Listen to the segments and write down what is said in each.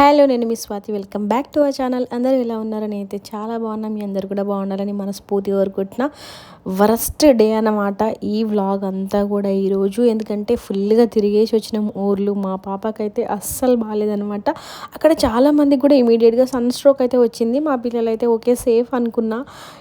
Hello నేను మీ Swathi. Welcome back to our channel. అందరూ ఎలా ఉన్నారని అయితే చాలా బాగున్నాం. మీ అందరు కూడా బాగుండాలని మనస్ఫూర్తి కోరుకుంటున్నా. వరస్ట్ డే అన్నమాట ఈ వ్లాగ్ అంతా కూడా ఈరోజు ఎందుకంటే ఫుల్గా తిరిగేసి వచ్చినాం ఊర్లు. మా పాపకైతే అస్సలు బాగాలేదనమాట అక్కడ చాలామంది కూడా ఇమీడియట్గా సన్ స్ట్రోక్ అయితే వచ్చింది. మా పిల్లలు అయితే ఓకే సేఫ్ అనుకున్నా.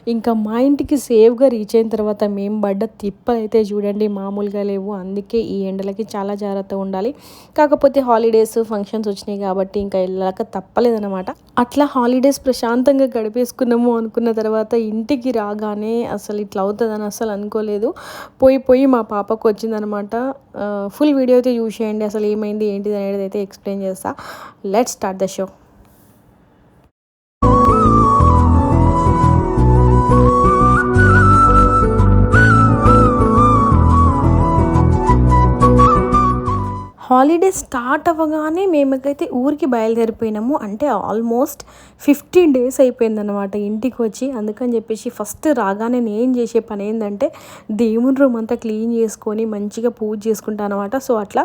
ఇంకా మా ఇంటికి సేఫ్గా రీచ్ అయిన తర్వాత మేము పడ్డ తిప్పలు అయితే చూడండి మామూలుగా లేవు. అందుకే ఈ ఎండలకి చాలా జాగ్రత్తగా ఉండాలి. కాకపోతే హాలిడేస్ ఫంక్షన్స్ వచ్చినాయి కాబట్టి ఇంకా వెళ్ళాక తప్పలేదనమాట అట్లా హాలిడేస్ ప్రశాంతంగా గడిపేసుకున్నాము అనుకున్న తర్వాత ఇంటికి రాగానే అసలు ఇట్లా అవుతుందని అసలు అనుకోలేదు. పోయి పోయి మా పాపకు వచ్చిందనమాట. ఫుల్ వీడియో అయితే చూసేయండి అసలు ఏమైంది ఏంటిది అనేది అయితే ఎక్స్ప్లెయిన్ చేస్తా. Let start the show holiday start అవ్వగానే మేమకైతే ఊరికి బయలుదేరిపోయినాము. అంటే ఆల్మోస్ట్ ఫిఫ్టీన్ డేస్ అయిపోయిందనమాట ఇంటికి వచ్చి అందుకని చెప్పేసి ఫస్ట్ రాగానే నేను చేసే పని ఏంటంటే దేవుని రూమ్ అంతా క్లీన్ చేసుకొని మంచిగా పూజ చేసుకుంటాను అనమాట సో అట్లా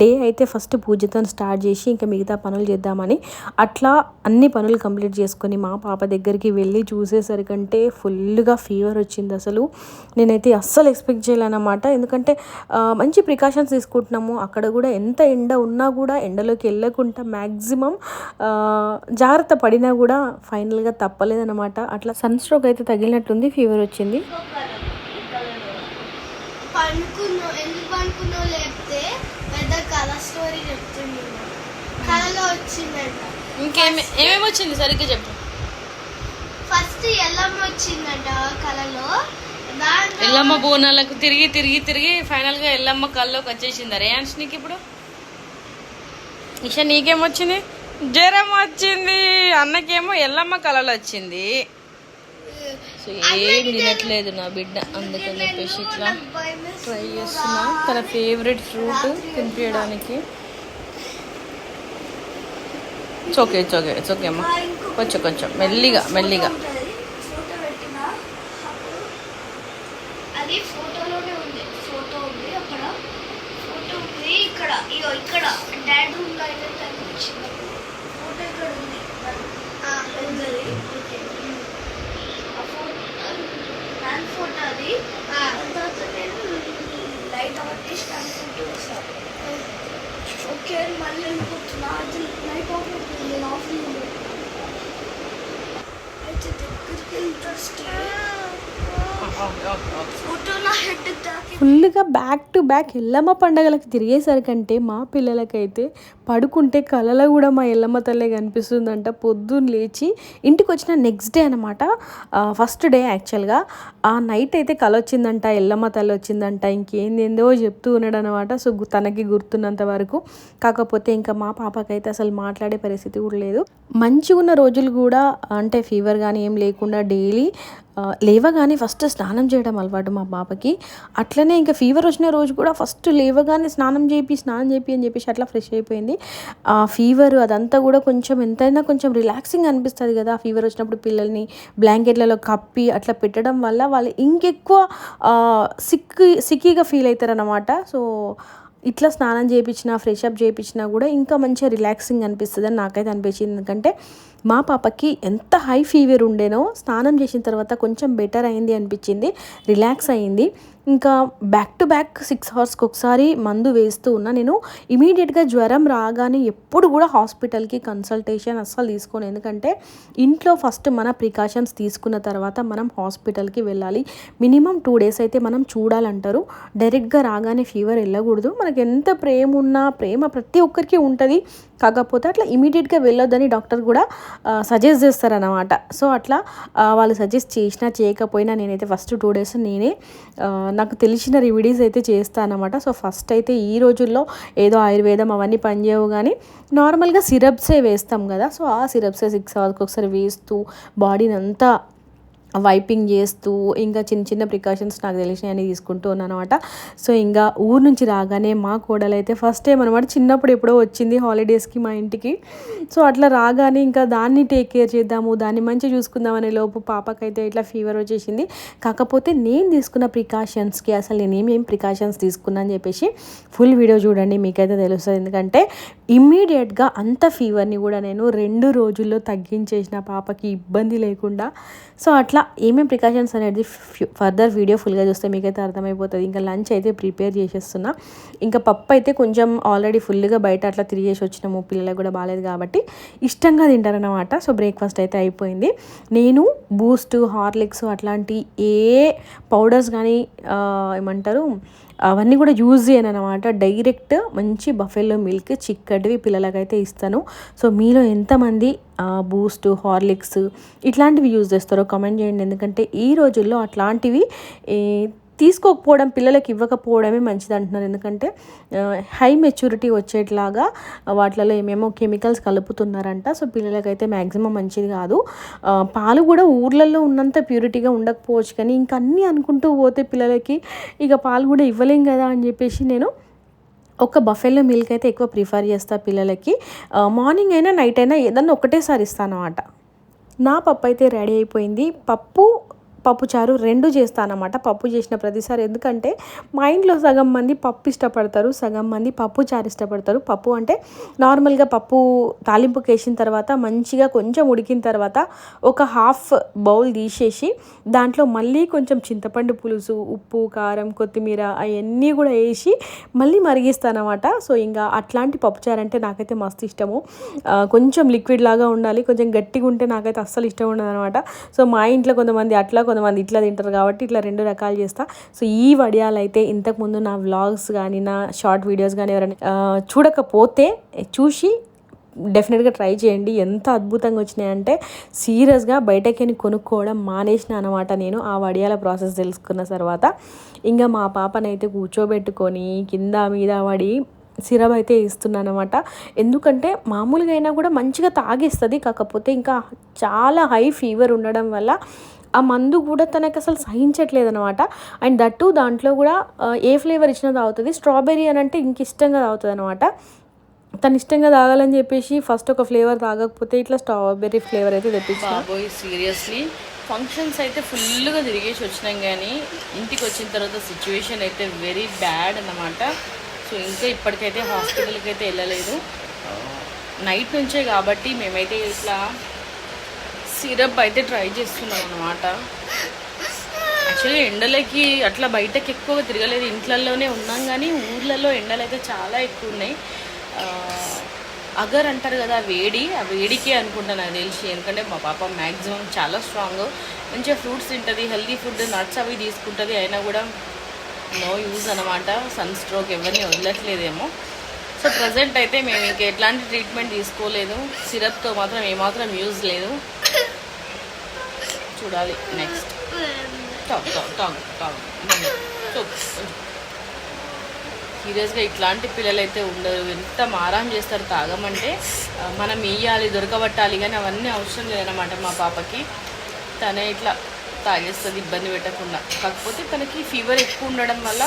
డే అయితే ఫస్ట్ పూజతో స్టార్ట్ చేసి ఇంకా మిగతా పనులు చేద్దామని అట్లా అన్ని పనులు కంప్లీట్ చేసుకొని మా పాప దగ్గరికి వెళ్ళి చూసేసరికంటే ఫుల్గా ఫీవర్ వచ్చింది అసలు. నేనైతే అస్సలు ఎక్స్పెక్ట్ చేయలేనమాట ఎందుకంటే మంచి ప్రికాషన్స్ తీసుకుంటున్నాము. అక్కడ కూడా ఎంత ఎండ ఉన్నా కూడా ఎండలోకి వెళ్ళకుండా మ్యాక్సిమం జాగ్రత్త పడినా కూడా ఫైనల్గా తప్పలేదన్నమాట. అట్లా సన్ స్ట్రోక్ అయితే తగిలినట్టుంది ఫీవర్ వచ్చింది. ఇంకేమి ఏమేమి వచ్చింది? సరిగ్గా చెప్పు. ఫస్ట్ ఎల్లమ్మ వచ్చిందంట కళలో ఎల్లమ్మ బోనాలకు తిరిగి తిరిగి తిరిగి ఫైనల్గా ఎల్లమ్మ కల్లోకి వచ్చేసింది. రేయాన్స్ నీకు ఇప్పుడు? ఇషా నీకేమొచ్చింది? జ్వరం వచ్చింది అన్నకేమో ఎల్లమ్మ కళలు వచ్చింది సో ఏం తినట్లేదు నా బిడ్డ. అందుకని చెప్పేసి ఇట్లా ట్రై చేస్తున్నా. తన favourite fruit తినిపించడానికి it's okay it's okay it's okay అమ్మా. కొంచెం కొంచెం. మెల్లిగా మెల్లిగా ఫోటో పెట్టిన అది ఫోటోలోనే ఉంది ఫోటో ఉంది అక్కడ ఫోటో ఉంది ఇక్కడ ఇగో ఇక్కడ డాడ్ రూమ్లో అయితే కనిపించింది ఫోటో ఇక్కడ ఉంది. ఆ ఫోటో ఫోటో అది. తర్వాత నేను లైట్ ఆఫ్ చేసి కనుక్కుంటూ వస్తాను ఓకే మళ్ళీ వెళ్ళిపోతున్నా. అది లైట్ ఆఫ్ అవుతుంది నేను ఆఫ్ అయితే దగ్గరికి ఇంట్రెస్ట్ ఫోటో నా హెడ్ తాకి ఫుల్గా బ్యాక్ టు బ్యాక్ ఎల్లమ్మ పండగలకు తిరిగేసరికంటే మా పిల్లలకైతే పడుకుంటే కలలో కూడా మా ఎల్లమ్మ తల్లే కనిపిస్తుందంట. పొద్దున్న లేచి ఇంటికి వచ్చిన నెక్స్ట్ డే అనమాట ఫస్ట్ డే యాక్చువల్గా ఆ నైట్ అయితే కల వచ్చిందంట ఎల్లమ్మ తల్లి వచ్చిందంట. ఇంకేందేందో చెప్తూ ఉన్నాడు అనమాట సో తనకి గుర్తున్నంత వరకు. కాకపోతే ఇంకా మా పాపకైతే అసలు మాట్లాడే పరిస్థితి కూడా లేదు. మంచిగా ఉన్న రోజులు కూడా అంటే ఫీవర్ కానీ ఏం లేకుండా డైలీ లేవగానే ఫస్ట్ స్నానం చేయడం అలవాటు మా పాపకి. అట్లనే ఇంకా ఫీవర్ వచ్చిన రోజు కూడా ఫస్ట్ లేవగానే స్నానం చేపి స్నానం చేపి అని చెప్పేసి అట్లా ఫ్రెష్ అయిపోయింది. ఆ ఫీవర్ అదంతా కూడా కొంచెం ఎంతైనా కొంచెం రిలాక్సింగ్ అనిపిస్తుంది కదా. ఆ ఫీవర్ వచ్చినప్పుడు పిల్లల్ని బ్లాంకెట్లలో కప్పి అట్లా పెట్టడం వల్ల వాళ్ళు ఇంకెక్కువ సిక్కి సిక్కీగా ఫీల్ అవుతారనమాట సో ఇట్లా స్నానం చేయించినా ఫ్రెష్ అప్ చేయించినా కూడా ఇంకా మంచిగా రిలాక్సింగ్ అనిపిస్తుంది అని నాకైతే అనిపించింది. ఎందుకంటే మా పాపకి ఎంత హై ఫీవర్ ఉండేనో స్నానం చేసిన తర్వాత కొంచెం బెటర్ అయింది అనిపించింది. రిలాక్స్ అయింది. ఇంకా బ్యాక్ టు బ్యాక్ సిక్స్ అవర్స్కి ఒకసారి మందు వేస్తూ ఉన్నా. నేను ఇమీడియట్గా జ్వరం రాగానే ఎప్పుడు కూడా హాస్పిటల్కి కన్సల్టేషన్ అస్సలు తీసుకోను. ఎందుకంటే ఇంట్లో ఫస్ట్ మన ప్రికాషన్స్ తీసుకున్న తర్వాత మనం హాస్పిటల్కి వెళ్ళాలి. మినిమం టూ డేస్ అయితే మనం చూడాలంటారు. డైరెక్ట్గా రాగానే ఫీవర్ వెళ్ళకూడదు. మనకి ఎంత ప్రేమ ఉన్నా ప్రేమ ప్రతి ఒక్కరికి ఉంటుంది. కాకపోతే అట్లా ఇమీడియట్గా వెళ్ళొద్దని డాక్టర్ కూడా సజెస్ట్ చేస్తారనమాట సో అట్లా వాళ్ళు సజెస్ట్ చేసినా చేయకపోయినా నేనైతే ఫస్ట్ టూ డేస్ నేనే నాకు తెలిసిన రెమెడీస్ అయితే చేస్తానమాట సో ఫస్ట్ అయితే ఈ రోజుల్లో ఏదో ఆయుర్వేదం అవన్నీ పనిచేయవు కానీ నార్మల్గా సిరప్సే వేస్తాం కదా. సో ఆ సిరప్సే సిక్స్ అవర్స్కి ఒకసారి వేస్తూ బాడీని అంతా వైపింగ్ చేస్తూ ఇంకా చిన్న చిన్న ప్రికాషన్స్ నాకు తెలిసినవన్నీ తీసుకుంటూ ఉన్నాను అనమాట సో ఇంకా ఊరు నుంచి రాగానే మా కోడలు అయితే ఫస్ట్ టైం అనమాట చిన్నప్పుడు ఎప్పుడో వచ్చింది హాలిడేస్కి మా ఇంటికి. సో అట్లా రాగానే ఇంకా దాన్ని టేక్ కేర్ చేద్దాము దాన్ని మంచిగా చూసుకుందాం అనే లోపు పాపకైతే ఇట్లా ఫీవర్ వచ్చేసింది. కాకపోతే నేను తీసుకున్న ప్రికాషన్స్కి అసలు నేను ఏమేం ప్రికాషన్స్ తీసుకున్నా అని చెప్పేసి ఫుల్ వీడియో చూడండి మీకైతే తెలుస్తుంది. ఎందుకంటే ఇమ్మీడియట్గా అంత ఫీవర్ని కూడా నేను రెండు రోజుల్లో తగ్గించేసిన పాపకి ఇబ్బంది లేకుండా. సో అట్లా ఏమేమి ప్రికాషన్స్ అనేది ఫర్దర్ వీడియో ఫుల్గా చూస్తే మీకైతే అర్థమైపోతుంది. ఇంకా లంచ్ అయితే ప్రిపేర్ చేసేస్తున్నా. ఇంకా పప్పు అయితే కొంచెం ఆల్రెడీ ఫుల్గా బయట అట్లా తిరిగేసి వచ్చినాము. పిల్లలకు కూడా బాగాలేదు కాబట్టి ఇష్టంగా తింటారనమాట సో బ్రేక్ఫాస్ట్ అయితే అయిపోయింది. నేను బూస్ట్ హార్లిక్స్ అట్లాంటి ఏ పౌడర్స్ కానీ ఏమంటారు అవన్నీ కూడా యూజ్ చేయను అనమాట డైరెక్ట్ మంచి బఫెల్లో మిల్క్ చిక్కటివి పిల్లలకైతే ఇస్తాను. సో మీలో ఎంతమంది బూస్ట్ హార్లిక్స్ ఇట్లాంటివి యూజ్ చేస్తారో కామెంట్ చేయండి. ఎందుకంటే ఈ రోజుల్లో అట్లాంటివి తీసుకోకపోవడం పిల్లలకి ఇవ్వకపోవడమే మంచిది అంటున్నారు. ఎందుకంటే హై మెచ్యూరిటీ వచ్చేట్లాగా వాటిలలో ఏమేమో కెమికల్స్ కలుపుతున్నారంట. సో పిల్లలకైతే మ్యాక్సిమం మంచిది కాదు. పాలు కూడా ఊర్లలో ఉన్నంత ప్యూరిటీగా ఉండకపోవచ్చు కానీ ఇంక అన్నీ అనుకుంటూ పోతే పిల్లలకి ఇక పాలు కూడా ఇవ్వలేం కదా అని చెప్పేసి నేను ఒక బఫెల్లో మిల్క్ అయితే ఎక్కువ ప్రిఫర్ చేస్తా పిల్లలకి. మార్నింగ్ అయినా నైట్ అయినా ఏదన్నా ఒకటేసారి ఇస్తాను అన్నమాట నా పప్పు అయితే రెడీ అయిపోయింది. పప్పు పప్పు చారు రెండు చేస్తానమాట. పప్పు చేసిన ప్రతిసారి ఎందుకంటే మా ఇంట్లో సగం మంది పప్పు ఇష్టపడతారు సగం మంది పప్పు చారు ఇష్టపడతారు. పప్పు అంటే నార్మల్గా పప్పు తాలింపుకి వేసిన తర్వాత మంచిగా కొంచెం ఉడికిన తర్వాత ఒక హాఫ్ బౌల్ తీసేసి దాంట్లో మళ్ళీ కొంచెం చింతపండు పులుసు ఉప్పు కారం కొత్తిమీర అవన్నీ కూడా వేసి మళ్ళీ మరిగిస్తానమాట. సో ఇంకా అట్లాంటి పప్పుచారు అంటే నాకైతే మస్తు ఇష్టము. కొంచెం లిక్విడ్ లాగా ఉండాలి కొంచెం గట్టిగా ఉంటే నాకైతే అస్సలు ఇష్టం ఉండదు అనమాట సో మా ఇంట్లో కొంతమంది అట్లా కొంతమంది ఇట్లా తింటారు కాబట్టి ఇట్లా రెండు రకాలు చేస్తా. సో ఈ వడియాలు అయితే ఇంతకుముందు నా వ్లాగ్స్ కానీ నా షార్ట్ వీడియోస్ కానీ ఎవరైనా చూడకపోతే చూసి డెఫినెట్గా ట్రై చేయండి. ఎంత అద్భుతంగా వచ్చినాయంటే సీరియస్గా బయటకెళ్ళి కొనుక్కోవడం మానేసిన అనమాట నేను ఆ వడియాల ప్రాసెస్ తెలుసుకున్న తర్వాత. ఇంకా మా పాపనైతే కూర్చోబెట్టుకొని కింద మీద పడి సిరప్ అయితే ఇస్తున్నాను అనమాట ఎందుకంటే మామూలుగా అయినా కూడా మంచిగా తాగేస్తుంది. కాకపోతే ఇంకా చాలా హై ఫీవర్ ఉండడం వల్ల ఆ మందు కూడా తనకి అసలు సహించట్లేదు అనమాట అండ్ దట్టు దాంట్లో కూడా ఏ ఫ్లేవర్ ఇచ్చినా తాగుతుంది. స్ట్రాబెర్రీ అని అంటే ఇంక ఇష్టంగా తాగుతుంది అనమాట తను ఇష్టంగా తాగాలని చెప్పేసి ఫస్ట్ ఒక ఫ్లేవర్ తాగకపోతే ఇట్లా స్ట్రాబెర్రీ ఫ్లేవర్ అయితే తెప్పించిన. సీరియస్లీ. ఫంక్షన్స్ అయితే ఫుల్గా తిరిగేసి వచ్చినాం కానీ ఇంటికి వచ్చిన తర్వాత సిచ్యువేషన్ అయితే వెరీ బ్యాడ్ అన్నమాట. సో ఇంకా ఇప్పటికైతే హాస్పిటల్కి అయితే వెళ్ళలేదు. నైట్ నుంచే కాబట్టి మేమైతే ఇట్లా సిరప్ అయితే ట్రై చేస్తున్నాం అనమాట యాక్చువల్లీ ఎండలకి అట్లా బయటకి ఎక్కువ తిరగలేదు. ఇంట్లలోనే ఉన్నాం కానీ ఊర్లలో ఎండలు అయితే చాలా ఎక్కువ ఉన్నాయి. అగర్ అంటారు కదా వేడి. ఆ వేడికే అనుకుంటాను నాకు తెలిసి. ఎందుకంటే మా పాప మ్యాక్సిమం చాలా స్ట్రాంగ్. మంచిగా ఫ్రూట్స్ తింటుంది హెల్దీ ఫుడ్ నట్స్ అవి తీసుకుంటుంది. అయినా కూడా నో యూజ్ అనమాట సన్ స్ట్రోక్ ఎవరిని వదలట్లేదేమో. సో ప్రజెంట్ అయితే మేము ఇంకా ఎట్లాంటి ట్రీట్మెంట్ తీసుకోలేదు. సిరప్తో మాత్రం ఏమాత్రం యూజ్ లేదు. చూడాలి. Next talk talk talk talk సీరియస్గా ఇట్లాంటి పిల్లలు అయితే ఉండరు. ఎంత మారాం చేస్తారు తాగమంటే మనం ఇయ్యాలి దొరకబట్టాలి కానీ అవన్నీ అవసరం లేదన్నమాట మా పాపకి. తనే ఇట్లా తాగేస్తుంది ఇబ్బంది పెట్టకుండా. కాకపోతే తనకి ఫీవర్ ఎక్కువ ఉండడం వల్ల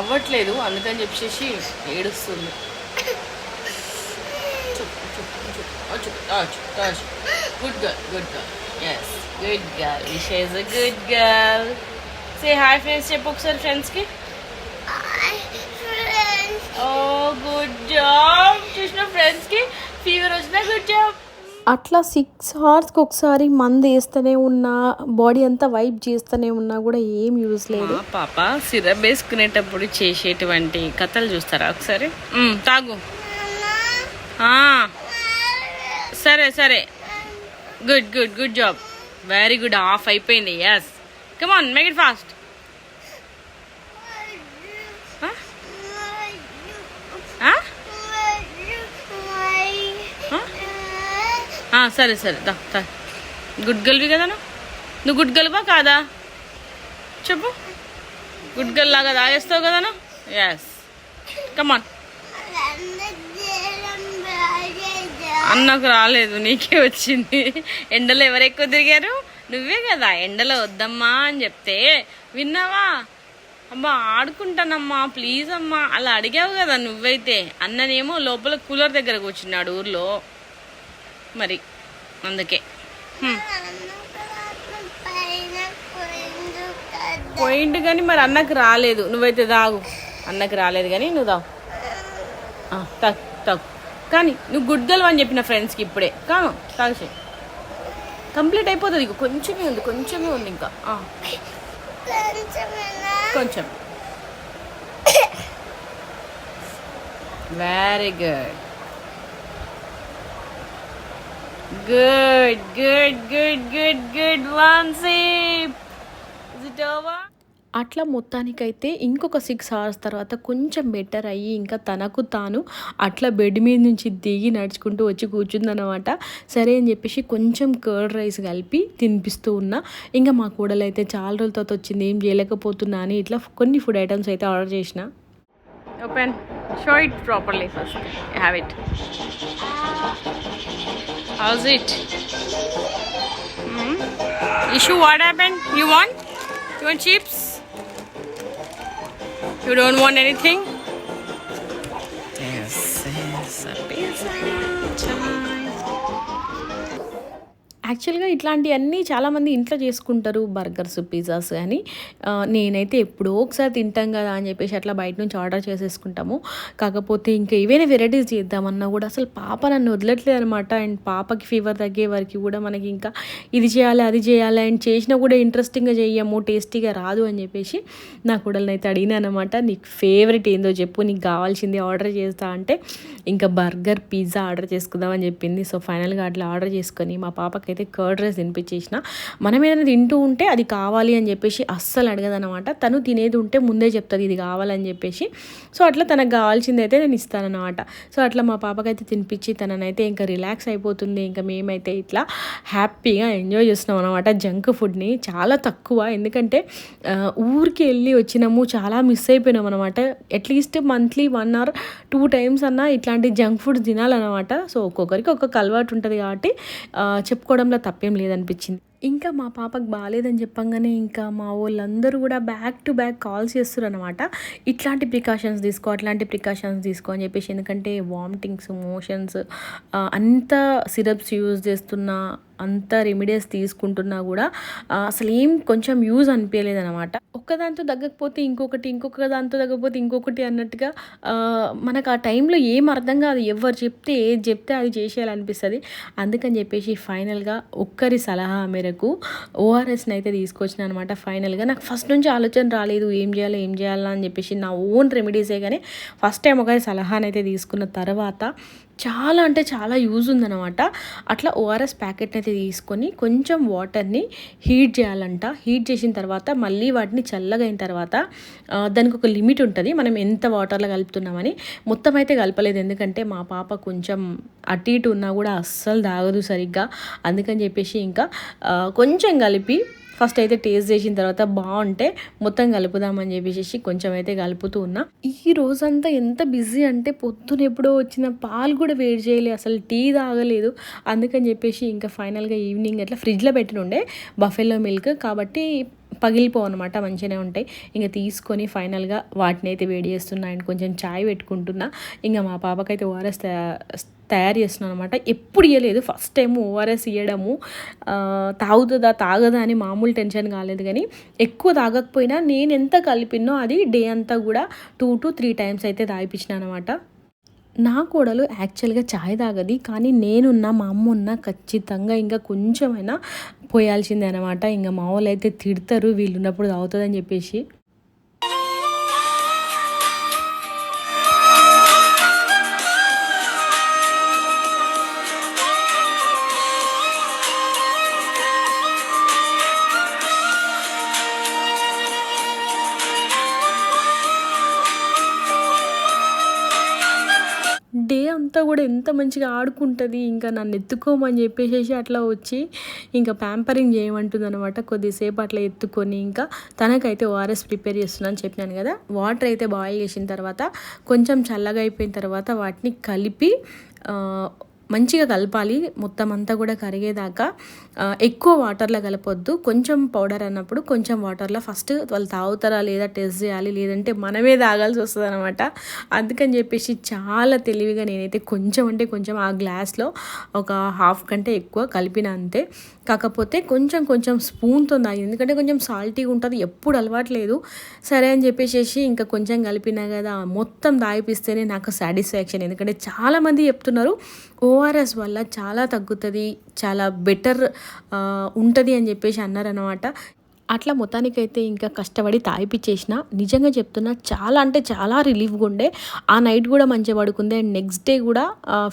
అవ్వట్లేదు. అందుకని చెప్పేసి ఏడుస్తుంది. Good girl good girl yes good girl wish is a good girl say hi friends చెప్పు ఒకసారి ఫ్రెండ్స్కి ఓ గుడ్ జాబ్ చూసిన ఫ్రెండ్స్కి ఫీవర్ వచ్చినా గుడ్ జాబ్ అట్లా సిక్స్ అవర్స్కి ఒకసారి మందు వేస్తూనే ఉన్నా బాడీ అంతా వైప్ చేస్తూనే ఉన్నా కూడా ఏం యూజ్ లేదు. పాప సిరప్ వేసుకునేటప్పుడు చేసేటువంటి కథలు చూస్తారా ఒకసారి? తాగు. ఆ, సరే సరే. Good good good job very good off అయిపోయింది. Yes come on make it fast సరే సరే. దా దా. గుడ్ గర్ల్వి కదా నువ్వు? గుడ్ గర్ల్వా కాదా? చెప్పు. గుడ్ గర్ల్ లాగా తాగేస్తావు కదా ఎస్ కమాన్ అన్నకు రాలేదు నీకే వచ్చింది. ఎండలో ఎవరు ఎక్కువ తిరిగారు? నువ్వే కదా ఎండలో వద్దమ్మా అని చెప్తే విన్నావా? అమ్మా ఆడుకుంటానమ్మా ప్లీజ్ అమ్మా. అలా అడిగావు కదా నువ్వైతే. అన్ననేమో లోపల కూలర్ దగ్గర కూర్చున్నాడు ఊర్లో. మరి అందుకే. పోయింట్ పోయిండు కానీ మరి అన్నకు రాలేదు. నువ్వైతే తాగు అన్నకు రాలేదు కానీ నువ్వు తాగు ఆ, తాగు. కానీ నువ్వు గుడ్ గర్ల్ అని చెప్పిన ఫ్రెండ్స్కి ఇప్పుడే. కాను తాగు కంప్లీట్ అయిపోతుంది ఇక. కొంచెమే ఉంది కొంచెమే ఉంది ఇంకా. కొంచెం. Very good good good good good good one sip it over అట్లా మొత్తానికైతే ఇంకొక సిక్స్ అవర్స్ తర్వాత కొంచెం బెటర్ అయ్యి ఇంకా తనకు తాను అట్లా బెడ్ మీద నుంచి దిగి నడుచుకుంటూ వచ్చి కూర్చుందనమాట సరే అని చెప్పేసి కొంచెం కర్డ్ రైస్ కలిపి తినిపిస్తూ ఉన్నా. ఇంకా మా కూడలు అయితే చాలా రోజుల తర్వాత వచ్చింది. ఏం చేయలేకపోతున్నా అని ఇట్లా కొన్ని ఫుడ్ ఐటమ్స్ అయితే ఆర్డర్ చేసిన. Open show it properly first have it how's it issue what happen you want you want chips? You don't want anything? A pizza. యాక్చువల్గా ఇట్లాంటివన్నీ చాలామంది ఇంట్లో చేసుకుంటారు బర్గర్స్ పిజ్జాస్ కానీ నేనైతే ఎప్పుడో ఒకసారి తింటాం కదా అని చెప్పేసి అట్లా బయట నుంచి ఆర్డర్ చేసేసుకుంటాము. కాకపోతే ఇంకా ఏవైనా వెరైటీస్ చేద్దామన్నా కూడా అసలు పాప నన్ను వదలట్లేదు అనమాట అండ్ పాపకి ఫీవర్ తగ్గే వరకు కూడా మనకి ఇంకా ఇది చేయాలి అది చేయాలి అండ్ చేసినా కూడా ఇంట్రెస్టింగ్గా చెయ్యము టేస్టీగా రాదు అని చెప్పేసి నా కూడలను అయితే అడిగినా అనమాట నీకు ఫేవరెట్ ఏందో చెప్పు నీకు కావాల్సింది ఆర్డర్ చేస్తా అంటే ఇంకా బర్గర్ పిజ్జా ఆర్డర్ చేసుకుందామని చెప్పింది. సో ఫైనల్గా అట్లా ఆర్డర్ చేసుకొని మా పాపకైతే కర్డ్ రైస్ తినిపించేసిన. మనం ఏదైనా తింటూ ఉంటే అది కావాలి అని చెప్పేసి అస్సలు అడగదనమాట తను తినేది ఉంటే ముందే చెప్తుంది ఇది కావాలని చెప్పేసి. సో అట్లా తనకు కావాల్సింది అయితే నేను ఇస్తానన్నమాట. సో అట్లా మా పాపకైతే తినిపించి తననైతే ఇంకా రిలాక్స్ అయిపోతుంది. ఇంకా మేమైతే ఇట్లా హ్యాపీగా ఎంజాయ్ చేస్తున్నాం అనమాట జంక్ ఫుడ్ని. చాలా తక్కువ. ఎందుకంటే ఊరికి వెళ్ళి వచ్చినాము చాలా మిస్ అయిపోయినాం అనమాట at least monthly one or two times అన్నా ఇట్లాంటి జంక్ ఫుడ్ తినాలన్నమాట. సో ఒక్కొక్కరికి ఒక్కొక్క అలవాటు ఉంటుంది కాబట్టి చెప్పుకోవడం చెప్పుకోవడంలో తప్పేం లేదనిపించింది. ఇంకా మా పాపకు బాగాలేదని చెప్పంగానే ఇంకా మా వాళ్ళందరూ కూడా బ్యాక్ టు బ్యాక్ కాల్స్ చేస్తారు అనమాట ఇట్లాంటి ప్రికాషన్స్ తీసుకో అట్లాంటి ప్రికాషన్స్ తీసుకో అని చెప్పేసి. ఎందుకంటే వామిటింగ్స్ మోషన్స్ అంత సిరప్స్ యూజ్ చేస్తున్నా అంత రెమెడీస్ తీసుకుంటున్నా కూడా అసలు ఏం కొంచెం యూజ్ అనిపించలేదు అనమాట ఒక్కదాంతో తగ్గకపోతే ఇంకొకటి ఇంకొక దాంతో తగ్గకపోతే ఇంకొకటి అన్నట్టుగా మనకు ఆ టైంలో ఏం అర్థం కాదు. ఎవరు చెప్తే ఏది చెప్తే అది చేసేయాలనిపిస్తుంది. అందుకని చెప్పేసి ఫైనల్గా ఒక్కరి సలహా మేరకు ఓఆర్ఎస్ని అయితే తీసుకొచ్చిన అనమాట ఫైనల్గా నాకు ఫస్ట్ నుంచి ఆలోచన రాలేదు. ఏం చేయాలి ఏం చేయాలా అని చెప్పేసి నా ఓన్ రెమెడీసే కానీ ఫస్ట్ టైం ఒకరి సలహానైతే తీసుకున్న తర్వాత చాలా అంటే చాలా యూజ్ ఉందన్నమాట. అట్లా ఓఆర్ఎస్ ప్యాకెట్ని అయితే తీసుకొని కొంచెం వాటర్ని హీట్ చేయాలంట. హీట్ చేసిన తర్వాత మళ్ళీ వాటిని చల్లగా అయిన తర్వాత దానికి ఒక లిమిట్ ఉంటుంది. మనం ఎంత వాటర్లో కలుపుతున్నామని మొత్తం అయితే కలపలేదు. ఎందుకంటే మా పాప కొంచెం అటు ఇటు ఉన్నా కూడా అస్సలు తాగదు సరిగ్గా. అందుకని చెప్పేసి ఇంకా కొంచెం కలిపి ఫస్ట్ అయితే టేస్ట్ చేసిన తర్వాత బాగుంటే మొత్తం కలుపుదామని చెప్పేసి కొంచెం అయితే కలుపుతూ ఉన్నా. ఈ రోజంతా ఎంత బిజీ అంటే పొద్దున ఎప్పుడో వచ్చిన పాలు కూడా వేడి చేయలేదు అసలు టీ తాగలేదు. అందుకని చెప్పేసి ఇంకా ఫైనల్గా ఈవినింగ్ అట్లా ఫ్రిడ్జ్లో పెట్టినుండే బఫెలో మిల్క్. కాబట్టి పగిలిపో అనమాట మంచిగానే ఉంటాయి. ఇంకా తీసుకొని ఫైనల్గా వాటిని అయితే వేడి చేస్తున్నా అండ్ కొంచెం చాయ్ పెట్టుకుంటున్నా. ఇంకా మా పాపకైతే ఓఆర్ఎస్ తయారు చేస్తున్నాను అనమాట ఎప్పుడు ఇవ్వలేదు ఫస్ట్ టైం ఓఆర్ఎస్ ఇవ్వడము తాగుతుందా తాగదా అని మామూలు టెన్షన్ కాలేదు కానీ ఎక్కువ తాగకపోయినా నేను ఎంత కలిపినో అది డే అంతా కూడా టూ టు త్రీ టైమ్స్ అయితే తాగిపించిన అనమాట నా కోడలు యాక్చువల్గా చాయ్ తాగది కానీ నేనున్నా మా అమ్మ ఉన్నా ఖచ్చితంగా ఇంకా కొంచెమైనా పోయాల్సిందే అనమాట ఇంకా మా వాళ్ళు అయితే తిడతారు వీళ్ళు ఉన్నప్పుడు తాగుతుందని చెప్పేసి. అంతా కూడా ఎంత మంచిగా ఆడుకుంటుంది ఇంకా నన్ను ఎత్తుకోమని చెప్పేసి అట్లా వచ్చి ఇంకా ప్యాంపరింగ్ చేయమంటుంది అనమాట కొద్దిసేపు అట్లా ఎత్తుకొని ఇంకా తనకైతే ఓఆర్ఎస్ ప్రిపేర్ చేస్తున్నాను చెప్పినాను కదా. వాటర్ అయితే బాయిల్ చేసిన తర్వాత కొంచెం చల్లగా అయిపోయిన తర్వాత వాటిని కలిపి మంచిగా కలపాలి. మొత్తం అంతా కూడా కరిగేదాకా ఎక్కువ వాటర్లో కలపొద్దు. కొంచెం పౌడర్ అన్నప్పుడు కొంచెం వాటర్లో ఫస్ట్ వాళ్ళు తాగుతారా లేదా టెస్ట్ చేయాలి. లేదంటే మనమే తాగాల్సి వస్తుంది అనమాట అందుకని చెప్పేసి చాలా తెలివిగా నేనైతే కొంచెం అంటే కొంచెం ఆ గ్లాస్లో ఒక హాఫ్ కంటే ఎక్కువ కలిపిన అంతే. కాకపోతే కొంచెం కొంచెం స్పూన్తో తాగింది ఎందుకంటే కొంచెం సాల్టీగా ఉంటుంది. ఎప్పుడు అలవాట్లేదు సరే అని చెప్పేసి ఇంకా కొంచెం కలిపినా కదా మొత్తం దాయిపిస్తేనే నాకు సాటిస్ఫాక్షన్. ఎందుకంటే చాలామంది చెప్తున్నారు ఓఆర్ఎస్ వల్ల చాలా తగ్గుతుంది చాలా బెటర్ ఉంటుంది అని చెప్పేసి అన్నారనమాట అట్లా మొత్తానికైతే ఇంకా కష్టపడి తాయిపిచ్చేసిన నిజంగా చెప్తున్నా చాలా అంటే చాలా రిలీఫ్గా ఉండే ఆ నైట్ కూడా మంచిగా పడుకుంది. అండ్ నెక్స్ట్ డే కూడా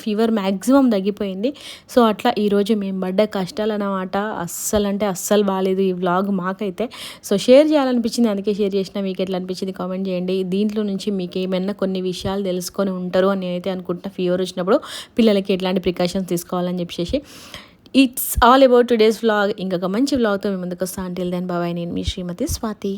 ఫీవర్ మ్యాక్సిమం తగ్గిపోయింది. సో అట్లా ఈరోజు మేము పడ్డ కష్టాలు అన్నమాట అస్సలు అంటే అస్సలు బాగాలేదు ఈ వ్లాగ్ మాకైతే. సో షేర్ చేయాలనిపించింది. అందుకే షేర్ చేసిన మీకు ఎట్లా అనిపించింది కామెంట్ చేయండి. దీంట్లో నుంచి మీకు ఏమైనా కొన్ని విషయాలు తెలుసుకొని ఉంటారు అని నేనైతే అనుకుంటున్నా. ఫీవర్ వచ్చినప్పుడు పిల్లలకి ఎట్లాంటి ప్రికాషన్స్ తీసుకోవాలని చెప్పేసి. It's all about today's vlog ఇంకొక మంచి వ్లాగ్తో మేము ముందుకు వస్తాను అంటిల్ దెన్ బాబాయ్ నేను మీ శ్రీమతి స్వాతి.